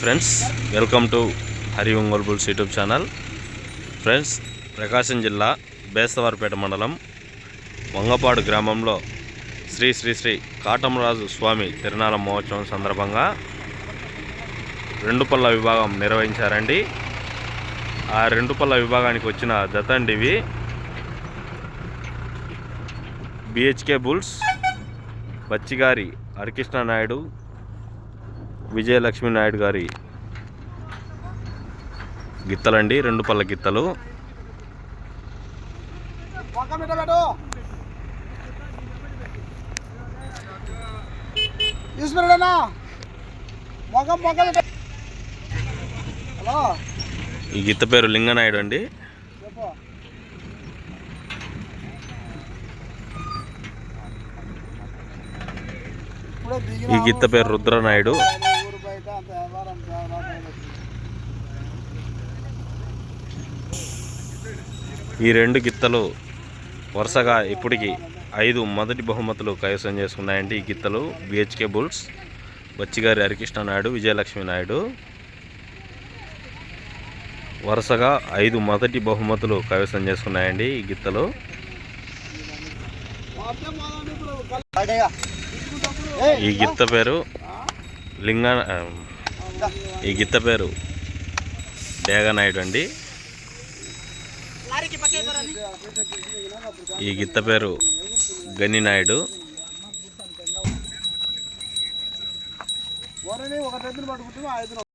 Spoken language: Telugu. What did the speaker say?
Friends welcome to Hari Ongole bulls YouTube channel friends Prakasam జిల్లా బేస్తవారిపేట మండలం వంగపాడు గ్రామంలో శ్రీ శ్రీ శ్రీ కాటమరాజు స్వామి తిరునాళ మహోత్సవం సందర్భంగా రెండు పళ్ళ విభాగం నిర్వహించారండి ఆ రెండు పళ్ళ విభాగానికి వచ్చిన జతండి ఇవి బిహెచ్కే బుల్స్ బచ్చిగారి హరికృష్ణ నాయుడు విజయలక్ష్మి నాయుడు గారి గిత్తలండి రెండు పళ్ళ గిత్తలు. ఈ గిత్త పేరు లింగనాయుడు అండి. ఈ గిత్త పేరు రుద్రనాయుడు. ఈ రెండు గిత్తలు వరుసగా ఇప్పటికి ఐదు మొదటి బహుమతులు కైవసం చేసుకున్నాయండి ఈ గిత్తలు బిహెచ్కే బుల్స్ బచ్చిగారి హరికృష్ణ నాయుడు విజయలక్ష్మి నాయుడు. వరుసగా ఐదు మొదటి బహుమతులు కైవసం చేసుకున్నాయండి ఈ గిత్తలు. ఈ గిత్త పేరు లింగ ఈ గిత్త పేరు డేగనాయుడు అండి. ఈ గిత్త పేరు గని నాయుడు